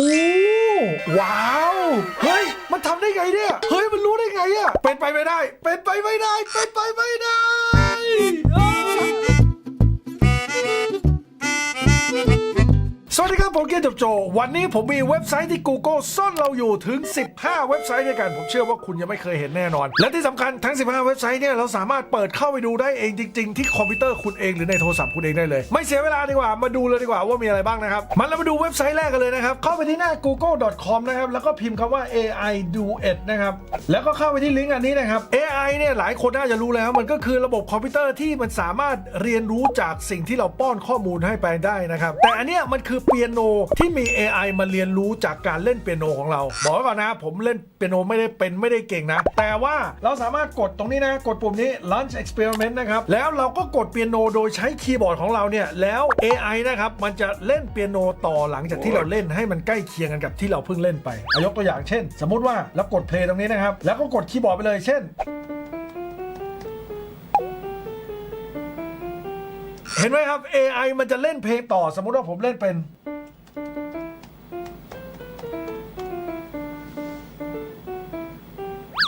โอ้ว้าว เฮ้ย มันทำได้ไงเนี่ย เฮ้ย มันรู้ได้ไงอะเป็นไปไม่ได้ เป็นไปไม่ได้ เป็นไปไม่ได้ ครับผมเกียรติจบโจ วันนี้ผมมีเว็บไซต์ที่ Google ซ่อนเราอยู่ถึง 15 เว็บไซต์ด้วยกัน ผมเชื่อว่าคุณยังไม่เคยเห็นแน่นอน และที่สำคัญทั้ง 15 เว็บไซต์เนี่ยเราสามารถเปิดเข้าไปดูได้เองจริง ๆ ที่คอมพิวเตอร์คุณเองหรือในโทรศัพท์คุณเองได้เลย ไม่เสียเวลาดีกว่ามาดูเลยดีกว่าว่ามีอะไรบ้างนะครับมันเรามาดูเว็บไซต์แรกกันเลยนะครับเข้าไปที่หน้า google.com นะครับแล้วก็พิมพ์คำว่า AI Duet นะครับแล้วก็เข้าไปที่ลิงก์อันนี้นะครับ AI เนี่ยหลายคนน่าจะรู้แล้วมันก็คือระบบคอมพิวเตอร์ที่มันสามารถเรียนรู้จากสิ่งที่เราป้อนข้อมูลให้ไปได้นะครับแต่อันเนี้ยมันคือเปียโนที่มี AI มาเรียนรู้จากการเล่นเปียโนของเรา บอกไว้ก่อนนะ ผมเล่นเปียโนไม่ได้เป็นไม่ได้เก่งนะ แต่ว่าเราสามารถกดตรงนี้นะ กดปุ่มนี้ Launch Experiment นะครับ แล้วเราก็กดเปียโนโดยใช้คีย์บอร์ดของเราเนี่ย แล้ว AI นะครับมันจะเล่นเปียโนต่อหลังจากที่เราเล่นให้มันใกล้เคียงกันกับที่เราเพิ่งเล่นไปยกตัวอย่างเช่น สมมุติว่าเรากดเพลงตรงนี้นะครับ แล้วก็กดคีย์บอร์ดไปเลยเช่นเห็นไหมครับ AI มันจะเล่นเพลงต่อ สมมุติว่าผมเล่นเป็น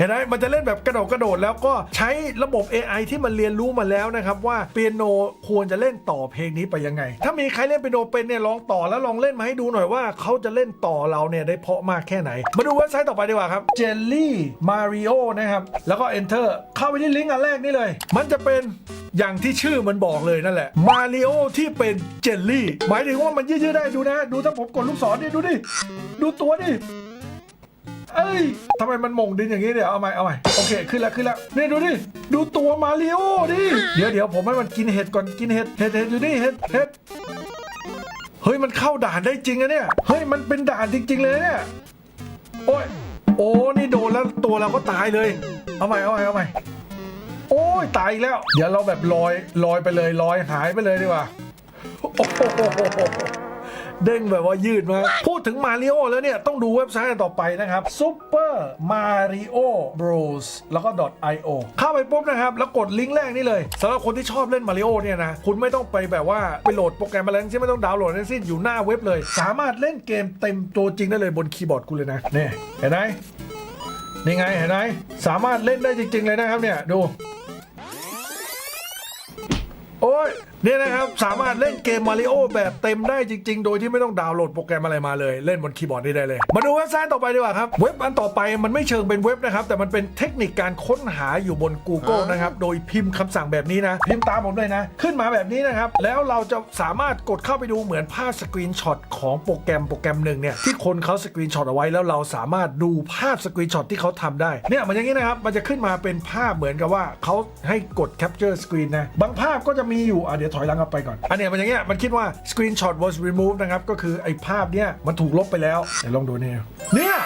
เห็นไหมมันจะเล่นแบบกระโดดกระโดดแล้วก็ใช้ระบบ AI ที่มันเรียนรู้มาแล้วนะครับว่าเปียโนควรจะเล่นต่อเพลงนี้ไปยังไง ถ้ามีใครเล่นเปียโนเป็นเนี่ยลองต่อแล้วลองเล่นมาให้ดูหน่อยว่าเขาจะเล่นต่อเราเนี่ยได้เพาะมากแค่ไหน มาดูเว็บไซต์ต่อไปดีกว่าครับ Jelly Mario นะครับแล้วก็ Enter เข้าไปที่ลิงก์อันแรกนี่เลย มันจะเป็นอย่างที่ชื่อมันบอกเลยนั่นแหละ มาริโอที่เป็นเจลลี่ หมายถึงว่ามันยืดๆได้ดูนะ ดูถ้าผมกดลูกศรนี่ดูดิ ดูตัวดิ เอ้ยทำไมมันหมงดินอย่างนี้เดี๋ยวเอาใหม่เอาใหม่โอเคขึ้นแล้วขึ้นแล้วนี่ดูดิดูตัวมาริโอดิเดี๋ยวเดี๋ยวผมให้มันกินเห็ดก่อนกินเห็ดเห็ดเห็ดอยู่นี่เห็ดเห็ดเฮ้ยมันเข้าด่านได้จริงอะเนี่ยเฮ้ยมันเป็นด่านจริง ๆ เลยเนี่ยโอ้ยโอ้นี่โดนแล้วตัวเราก็ตายเลย เอาใหม่เอาใหม่เอาใหม่โอ้ยตายอีกแล้ว เดี๋ยวเราแบบลอยลอยไปเลยลอยหายไปเลยดีกว่าโอ้โห เด้งแบบว่ายืดมาพูดถึงมาริโอแล้วเนี่ย ต้องดูเว็บไซต์ต่อไปนะครับ Super Mario Bros แล้วก็ .io เข้าไปปุ๊บนะครับ แล้วกดลิงก์แรกนี่เลยสำหรับคนที่ชอบเล่นมาริโอเนี่ยนะ คุณไม่ต้องไปแบบว่า ไปโหลดโปรแกรมอะไรทั้งสิ้นไม่ต้องดาวน์โหลดทั้งสิ้นอยู่หน้าเว็บเลย สามารถเล่นเกมเต็มตัวจริงได้เลยบนคีย์บอร์ดคุณเลยนะนี่เห็นไหมนี่ไงเห็นไหมสามารถเล่นได้จริง ๆ เลยนะครับเนี่ยดู โอ้ย เนี่ยนะครับ สามารถเล่นเกมมาริโอแบบเต็มได้จริง ๆ โดยที่ไม่ต้องดาวน์โหลดโปรแกรมอะไรมาเลย เล่นบนคีย์บอร์ดนี่ได้เลย มาดูเว็บไซต์ต่อไปดีกว่าครับ เว็บอันต่อไปมันไม่เชิงเป็นเว็บนะครับ แต่มันเป็นเทคนิคการค้นหาอยู่บน Google นะครับ โดยพิมพ์คำสั่งแบบนี้นะ พิมพ์ตามผมเลยนะ ขึ้นมาแบบนี้นะครับ แล้วเราจะสามารถกดเข้าไปดูเหมือนภาพสกรีนช็อตของโปรแกรมโปรแกรมหนึ่งเนี่ยที่คนเขาสกรีนช็อตเอาไว้แล้วเราสามารถดูภาพสกรีนช็อตที่เขาทำได้เนี่ยมันอย่างนี้นะครับมันจะขึ้นมาเป็นภาพเหมือนกับว่าเขาให้กด capture screen นะบางภาพก็จะมีอยู่อะเดี๋ยวถอยหลังกลับไปก่อน อันเนี้ยมันอย่างเงี้ยมันคิดว่า screenshot was removed นะครับก็คือไอ้ภาพเนี้ยมันถูกลบไปแล้วเดี๋ยวลองดูเนี่ยเนี่ย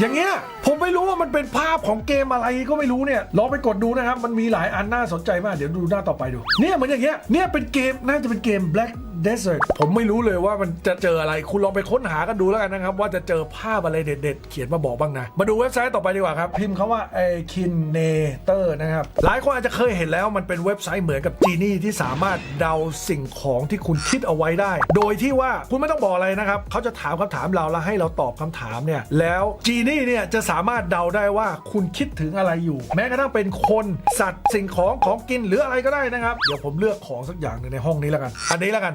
อย่างเงี้ยผมไม่รู้ว่ามันเป็นภาพของเกมอะไรก็ไม่รู้เนี่ยลองไปกดดูนะครับ มันมีหลายอันน่าสนใจมากเดี๋ยวดูหน้าต่อไปดู เนี่ยเหมือนอย่างเงี้ยเนี่ยเป็นเกมน่าจะเป็นเกม Black Desert ผมไม่รู้เลยว่ามันจะเจออะไรคุณลองไปค้นหากันดูแล้วกันนะครับ ว่าจะเจอภาพอะไรเด็ดๆ เขียนมาบอกบ้างนะ มาดูเว็บไซต์ต่อไปดีกว่าครับ พิมพ์คาว่า Akinator นะครับ หลายคนอาจจะเคยเห็นแล้วมันเป็นเว็บไซต์เหมือนกับจีนี่ที่สามารถเดาสิ่งของที่คุณคิดเอาไว้ได้ โดยที่ว่าคุณไม่ต้องบอกอะไรนะครับเขาจะถามคำถามเราแล้วให้เราตอบคำถามเนี่ยแล้วจีนี่เนี่ยจะสามารถเดาได้ว่าคุณคิดถึงอะไรอยู่ แม้กระทั่งเป็นคนสัตว์สิ่งของของกินหรืออะไรก็ได้นะครับเดี๋ยวผมเลือกของสักอย่างหนึ่งในห้องนี้แล้วกัน อันนี้แล้วกัน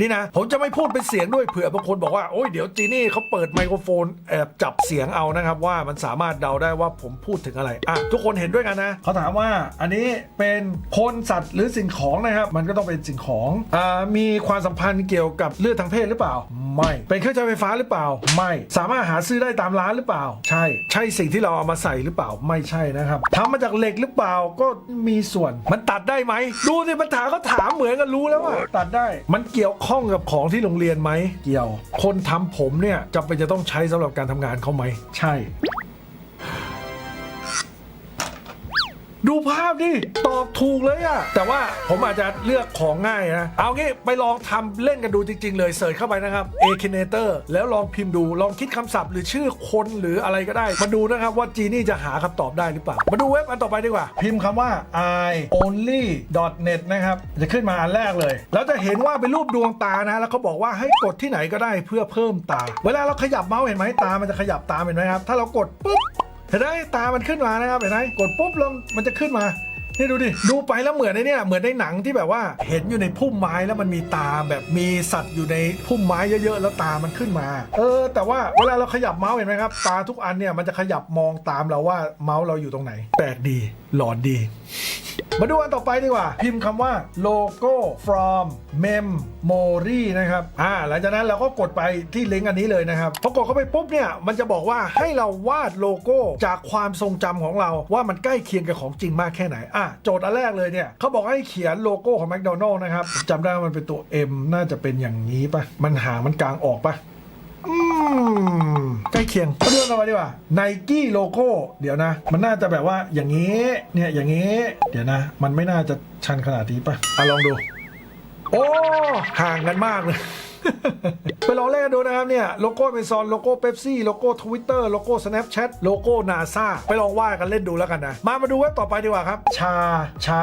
นี่นะ ผมจะไม่พูดเป็นเสียงด้วยเผื่อบางคนบอกว่า โอ้ยเดี๋ยวจีนี่เขาเปิดไมโครโฟนแอบจับเสียงเอานะครับ ว่ามันสามารถเดาได้ว่าผมพูดถึงอะไร อะ ทุกคนเห็นด้วยกันนะเขาถามว่าอันนี้เป็นคนสัตว์หรือสิ่งของนะครับ มันก็ต้องเป็นสิ่งของอ่ามีความสัมพันธ์เกี่ยวกับเลือดทางเพศหรือเปล่า ไม่ เป็นเครื่องใช้ไฟฟ้าหรือเปล่า ไม่ สามารถหาซื้อได้ตามร้านหรือเปล่า ใช่ ใช่สิ่งที่เราเอามาใส่หรือเปล่า ไม่ใช่นะครับทำมาจากเหล็กหรือเปล่าก็มีส่วน มันตัดได้ไหมดูสิมันถามเขาถามเหมือนกันรู้แล้วว่าตัดได้ มันเกี่ยวข้องกับของที่โรงเรียนไหม เกี่ยว คนทำผมเนี่ยจำเป็นจะต้องใช้สำหรับการทำงานเขาไหม ใช่ ดูภาพดิ ตอบถูกเลยอะแต่ว่าผมอาจจะเลือกของง่ายนะ เอางี้ไปลองทำเล่นกันดูจริง ๆ เลยเสิร์ชเข้าไปนะครับ a k i n a t o r แล้วลองพิมพ์ดูลองคิดคำศัพท์ หรือชื่อคนหรืออะไรก็ได้ มาดูนะครับว่าจีนี่จะหาคำตอบได้หรือเปล่า มาดูเว็บอันต่อไปดีกว่า พิมพ์คำว่า i only net นะครับจะขึ้นมาอันแรกเลยแล้วจะเห็นว่าเป็นรูปดวงตานะ แล้วเขาบอกว่าให้กดที่ไหนก็ได้เพื่อเพิ่มตา เวลาเราขยับเมาส์เห็นไหมตามันจะขยับตามเห็นไหมครับถ้าเรากดปุ๊บ ห็นไหมตามันขึ้นมานะครับเห็นไหมกดปุ๊บแล้วมันจะขึ้นมานี่ดูดิ ดูไปแล้วเหมือนในเนี่ยเหมือนในหนังที่แบบว่าเห็นอยู่ในพุ่มไม้แล้วมันมีตาแบบมีสัตว์อยู่ในพุ่มไม้เยอะๆ แล้วตามันขึ้นมา เออ แต่ว่าเวลาเราขยับเมาส์เห็นไหมครับ ตาทุกอันเนี่ยมันจะขยับมองตามเราว่าเมาส์เราอยู่ตรงไหน แปลกดี หลอนดี มาดูอันต่อไปดีกว่า พิมพ์คำว่า logo from memory นะครับอ่าหลังจากนั้นเราก็กดไปที่ลิงก์อันนี้เลยนะครับพอกดเข้าไปปุ๊บเนี่ยมันจะบอกว่าให้เราวาดโลโก้จากความทรงจำของเราว่ามันใกล้เคียงกับของจริงมากแค่ไหนอะโจทย์อันแรกเลยเนี่ยเขาบอกให้เขียนโลโก้ของ McDonald's นะครับจำได้ว่ามันเป็นตัว M น่าจะเป็นอย่างนี้ปะมันหางมันกลางออกปะ อืมใกล้เคียงมาดูกันต่อไปดีกว่าไนกี้โลโก้เดี๋ยวนะ มันน่าจะแบบว่าอย่างนี้เนี่ยอย่างนี้ เดี๋ยวนะ มันไม่น่าจะชันขนาดนี้ป่ะอะลองดู โอ้ห่างกันมากเลย ไปลองเล่นกันดูนะครับเนี่ยโลโก้เมซอนโลโก้เ p ปซี่โลโก้ทวิตเตอร์โลโก้ Snapchat โลโก้นาซาไปลองว่ากันเล่นดูแล้วกันนะ มามาดูเว็บต่อไปดีกว่าครับ ชาชา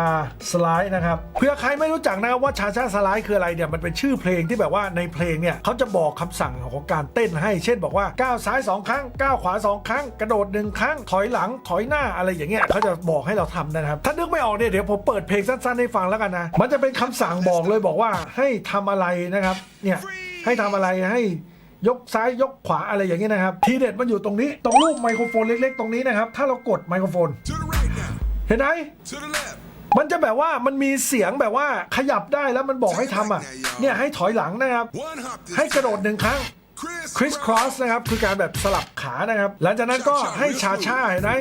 สไลด์นะครับเพื่อใครไม่รู้จักนะครับว่าชาชาสไลด์คืออะไรเนี่ยมันเป็นชื่อเพลงที่แบบว่าในเพลงเนี่ยเขาจะบอกคำสั่งของการเต้นให้ เช่นบอกว่าก้าวซ้าย 2 ครั้งก้าวขวา 2 ครั้ง กระโดด1ครั้งถอยหลังถอยหน้าอะไรอย่างเงี้ยเขาจะบอกให้เราทำนะครับถ้านึกไม่ออกเนี่ยเดี๋ยวผมเปิดเพลงสั้นๆให้ฟังแล้วกันนะมันจะเป็นคำสั่งบอกเลยบอกว่าให้ทำอะไรนะครับเนี่ย ให้ทำอะไรให้ยกซ้ายยกขวาอะไรอย่างนี้ยนะครับ ทีเด็ดมันอยู่ตรงนี้ ตรงรูปไมโครโฟนเล็กๆ ตรงนี้นะครับ ถ้าเรากดไมโครโฟน To the right now. เห็นไหม To the left. มันจะแบบว่ามันมีเสียงแบบว่าขยับได้แล้วมันบอกให้ทำอะ เนี่ยให้ถอยหลังนะครับ One hop this ให้กระโดดหนึ่งครั้ง Chris คริสครอสนะครับ คือการแบบสลับขานะครับ หลังจากนั้นก็ให้ชาชาเห็นไหม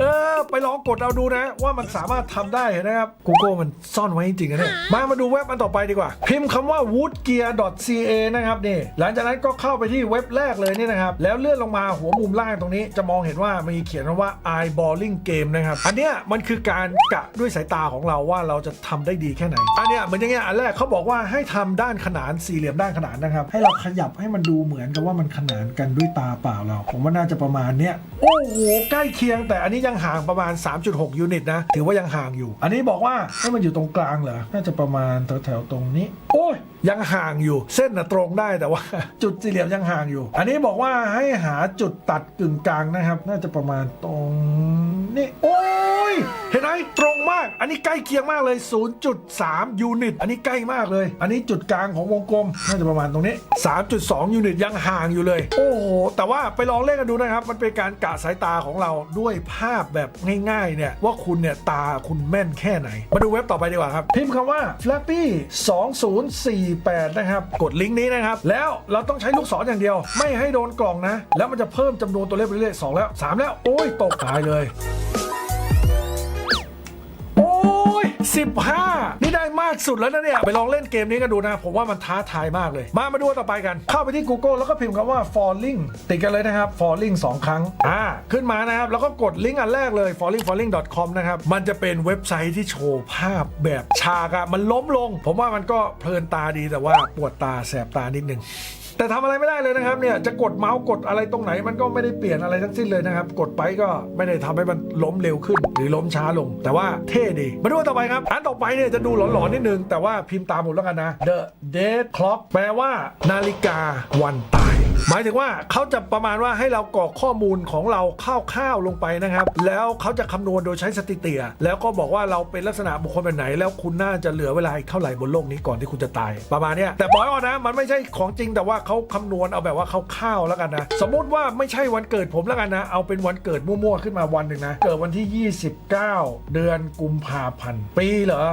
เออ ไปลองกดเอาดูนะ ว่ามันสามารถทำได้นะครับ Google มันซ่อนไว้จริงๆนะเนี่ยมามาดูเว็บอันต่อไปดีกว่า พิมพ์คำว่า woodgear.ca นะครับนี่หลังจากนั้นก็เข้าไปที่เว็บแรกเลยนี่นะครับ แล้วเลื่อนลงมาหัวมุมล่างตรงนี้ จะมองเห็นว่ามีเขียนคำว่า eyeballing game นะครับ อันเนี้ยมันคือการกะด้วยสายตาของเราว่าเราจะทำได้ดีแค่ไหน อันเนี้ยเหมือนอย่างเงี้ยอันแรกเขาบอกว่าให้ทำด้านขนานสี่เหลี่ยมด้านขนานนะครับ ให้เราขยับให้มันดูเหมือนกับว่ามันขนานกันด้วยตาเปล่าเรา ผมว่าน่าจะประมาณเนี้ยโอ้โหใกล้เคียงแต่อันนี้ยังห่างประมาณ 3.6 ยูนิตนะ ถือว่ายังห่างอยู่ อันนี้บอกว่าให้มันอยู่ตรงกลางเหรอ น่าจะประมาณแถวๆตรงนี้ โอ้ยยังห่างอยู่ เส้นน่ะตรงได้แต่ว่า จุดสี่เหลี่ยมยังห่างอยู่ อันนี้บอกว่าให้หาจุดตัดกึ่งกลางนะครับ น่าจะประมาณตรงนี้ โอ้ย เห็นไหมตรงมาก อันนี้ใกล้เคียงมากเลย 0.3 ยูนิต อันนี้ใกล้มากเลย อันนี้จุดกลางของวงกลม น่าจะประมาณตรงนี้ 3.2 ยูนิตยังห่างอยู่เลย โอ้โห แต่ว่าไปลองเล่นกันดูนะครับ มันเป็นการกะสายตาของเราด้วยภาพแบบง่ายๆเนี่ยว่าคุณเนี่ยตาคุณแม่นแค่ไหน มาดูเว็บต่อไปดีกว่าครับ พิมพ์คำว่า flappy 2048 นะครับ กดลิงก์นี้นะครับ แล้วเราต้องใช้ลูกศรอย่างเดียว ไม่ให้โดนกล่องนะ แล้วมันจะเพิ่มจำนวนตัวเลขไปเรื่อยๆ2แล้ว 3 แล้ว โอ้ยตกตายเลย 15 นี่ได้มากสุดแล้วนะเนี่ย ไปลองเล่นเกมนี้กันดูนะ ผมว่ามันท้าทายมากเลย มามาดูต่อไปกัน เข้าไปที่ Google แล้วก็พิมพ์คำว่า falling ติดกันเลยนะครับ falling 2 ครั้ง อ่า ขึ้นมานะครับ แล้วก็กดลิงก์อันแรกเลย falling falling com นะครับ มันจะเป็นเว็บไซต์ที่โชว์ภาพแบบฉากอะมันล้มลง ผมว่ามันก็เพลินตาดีแต่ว่าปวดตาแสบตานิดนึง แต่ทำอะไรไม่ได้เลยนะครับเนี่ยจะกดเมาส์กดอะไรตรงไหน มันก็ไม่ได้เปลี่ยนอะไรทั้งสิ้นเลยนะครับ กดไปก็ไม่ได้ทำให้มันล้มเร็วขึ้น หรือล้มช้าลง แต่ว่าเท่ดี มาดูต่อไปครับ อันต่อไปเนี่ยจะดูหลอนๆนิดนึง แต่ว่าพิมพ์ตามผมแล้วกันนะ The Dead Clock แปลว่านาฬิกาวันตายหมายถึงว่าเขาจะประมาณว่าให้เรากรอกข้อมูลของเราคร่าวๆลงไปนะครับ แล้วเขาจะคำนวณโดยใช้สถิติแล้วก็บอกว่าเราเป็นลักษณะบุคคลแบบไหน แล้วคุณน่าจะเหลือเวลาอีกเท่าไหร่บนโลกนี้ก่อนที่คุณจะตาย ประมาณเนี้ยแต่บอกก่อนนะ มันไม่ใช่ของจริงแต่ว่าเขาคำนวณเอาแบบว่าคร่าวแล้วกันนะ สมมติว่าไม่ใช่วันเกิดผมแล้วกันนะ เอาเป็นวันเกิดมั่วๆขึ้นมาวันหนึ่งนะ เกิดวันที่ 29 เดือนกุมภาพันธ์ ปีเหรอ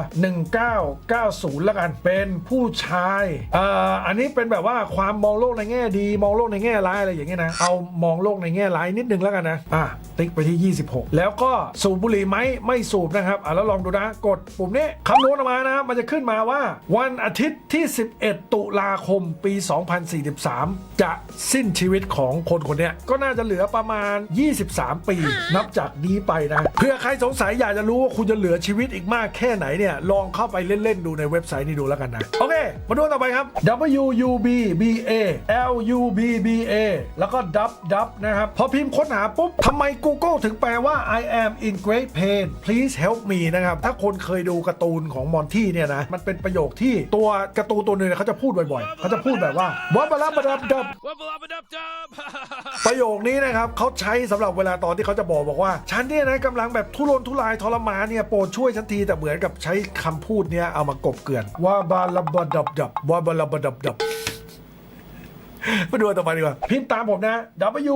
1990 แล้วกัน เป็นผู้ชายเอ่ออันนี้เป็นแบบว่าความมองโลกในแง่ดี มองโลกในแง่ร้ายอะไรอย่างเงี้ยนะ เอามองโลกในแง่ร้ายนิดนึงแล้วกันนะอะติ๊กไปที่ 26 แล้วก็สูบบุหรี่ไหมไม่สูบนะครับอะแล้วลองดูนะกดปุ่มนี้คำนวณออกมานะมันจะขึ้นมาว่า วันอาทิตย์ที่ 11 ตุลาคมปี2043 จะสิ้นชีวิตของคนคนเนี้ยก็น่าจะเหลือประมาณ 23 ปี นับจากนี้ไปนะเพื่อใครสงสัยอยากจะรู้ว่าคุณจะเหลือชีวิตอีกมากแค่ไหนเนี่ยลองเข้าไปเล่น ๆ ดูในเว็บไซต์นี้ดูแล้วกันนะ โอเค มาดูต่อไปครับ W U B B A L U B B A แล้วก็ dub dub นะครับ พอพิมพ์ค้นหาปุ๊บทำไม Google ถึงแปลว่า I am in great pain please help me นะครับ ถ้าคนเคยดูการ์ตูนของมอนที่เนี่ยนะ มันเป็นประโยคที่ตัวการ์ตูนตัวหนึงเนี่ยเขาจะพูดบ่อยๆ เขาจะพูดแบบว่าวับลับดับดับ Wubble up and up dub. ประโยคนี้นะครับเขาใช้สำหรับเวลาตอนที่เขาจะบอกบอกว่า ฉันเนี่ยนะกำลังแบบทุรนทุรายทรมานเนี่ยโปรดช่วยฉันทีแต่เหมือนกับใช้คำพูดเนี้ยเอามากบเกลื่อนว่าบาลาบดับดับว่าบาลาบดับดับ มาดูต่อไปดีกว่า พิมพ์ตามผมนะ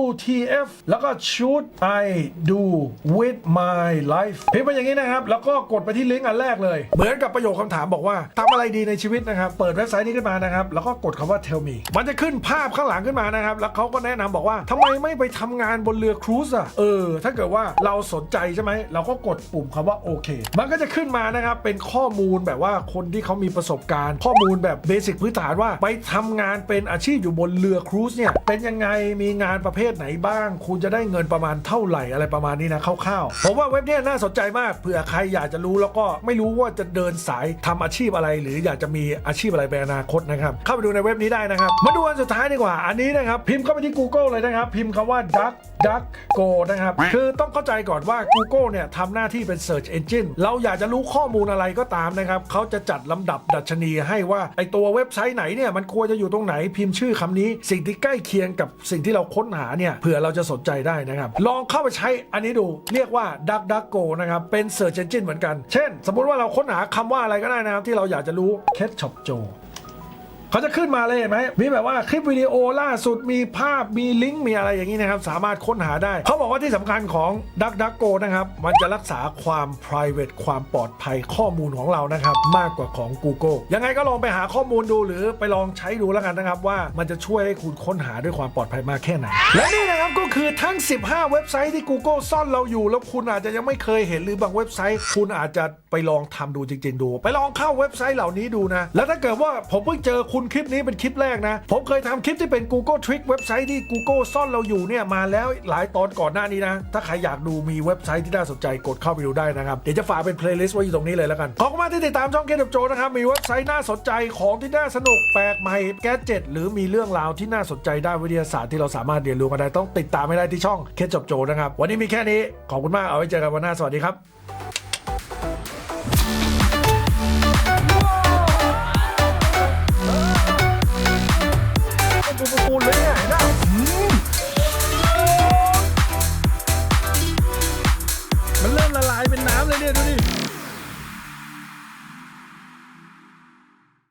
WTF แล้วก็ should I do with my life พิมพ์ไปอย่างนี้นะครับ แล้วก็กดไปที่ลิงก์อันแรกเลย เหมือนกับประโยคคำถามบอกว่าทำอะไรดีในชีวิตนะครับ เปิดเว็บไซต์นี้ขึ้นมานะครับ แล้วก็กดคำว่า tell me มันจะขึ้นภาพข้างหลังขึ้นมานะครับ แล้วเขาก็แนะนำบอกว่าทำไมไม่ไปทำงานบนเรือครูซอะ เออ ถ้าเกิดว่าเราสนใจใช่ไหม เราก็กดปุ่มคำว่าโอเค มันก็จะขึ้นมานะครับ เป็นข้อมูลแบบว่าคนที่เขามีประสบการณ์ ข้อมูลแบบเบสิกพื้นฐานว่าไปทำงานเป็นอาชีพอยู่บนเรือครูซเนี่ยเป็นยังไงมีงานประเภทไหนบ้าง คุณจะได้เงินประมาณเท่าไหร่อะไรประมาณนี้นะคร่าวๆผมว่าเว็บนี้น่าสนใจมากเผื่อใครอยากจะรู้แล้วก็ไม่รู้ว่าจะเดินสายทำอาชีพอะไร หรืออยากจะมีอาชีพอะไรในอนาคตนะครับเข้าไปดูในเว็บนี้ได้นะครับ มาดูอันสุดท้ายดีกว่า อันนี้นะครับ พิมพ์เข้าไปที่ Google เลยนะครับ พิมพ์คำว่า duck duck go นะครับ คือต้องเข้าใจก่อนว่า Google เนี่ยทำหน้าที่เป็น Search Engine เราอยากจะรู้ข้อมูลอะไรก็ตามนะครับเขาจะจัดลำดับดัชนีให้ว่าไอตัวเว็บไซต์ไหนเนี่ยมันควรจะอยู่ตรงไหนพิมพ์ชื่อคำนี้สิ่งที่ใกล้เคียงกับสิ่งที่เราค้นหาเนี่ยเผื่อเราจะสนใจได้นะครับ ลองเข้าไปใช้อันนี้ดูเรียกว่า duck duck go นะครับเป็น Search Engine เหมือนกัน เช่น สมมุติว่าเราค้นหาคำว่าอะไรก็ได้นะครับที่เราอยากจะรู้ Ketchup Joe เขาจะขึ้นมาเลยเห็นไหมมีแบบว่าคลิปวิดีโอล่าสุดมีภาพมีลิงก์มีอะไรอย่างนี้นะครับสามารถค้นหาได้ เขาบอกว่าที่สำคัญของ DuckDuckGo นะครับมันจะรักษาความ private ความปลอดภัยข้อมูลของเรานะครับมากกว่าของ Google ยังไงก็ลองไปหาข้อมูลดูหรือไปลองใช้ดูแล้วกันนะครับ ว่ามันจะช่วยให้คุณค้นหาด้วยความปลอดภัยมากแค่ไหนและนี่นะครับก็คือทั้ง 15 เว็บไซต์ที่ Google ซ่อนเราอยู่ แล้วคุณอาจจะยังไม่เคยเห็นหรือบางเว็บไซต์ คุณอาจจะไปลองทำดูจริง ๆ ดู ไปลองเข้าเว็บไซต์เหล่านี้ดูนะแล้วถ้าเกิดว่าผมเพิ่งเจอคุณคลิปนี้เป็นคลิปแรกนะ ผมเคยทำคลิปที่เป็น Google Trick เว็บไซต์ที่ Google ซ่อนเราอยู่เนี่ยมาแล้วหลายตอนก่อนหน้านี้นะ ถ้าใครอยากดูมีเว็บไซต์ที่น่าสนใจกดเข้าไปดูได้นะครับ เดี๋ยวจะฝากเป็นเพลย์ลิสต์ไว้อยู่ตรงนี้เลยแล้วกัน ขอบคุณมากที่ติดตามช่องเคดับโจนะครับ มีเว็บไซต์น่าสนใจของที่น่าสนุกแปลกใหม่แก๊เจิตหรือมีเรื่องราวที่น่าสนใจด้านวิทยาศาสตร์ที่เราสามารถเรียนรู้กันได้ต้องติดตามให้ได้ที่ช่องเคดับโจนะครับวันนี้มีแค่นี้ขอบคุณมากเอาไว้เจอกันวันหน้าสวัสดีครับ ปูปู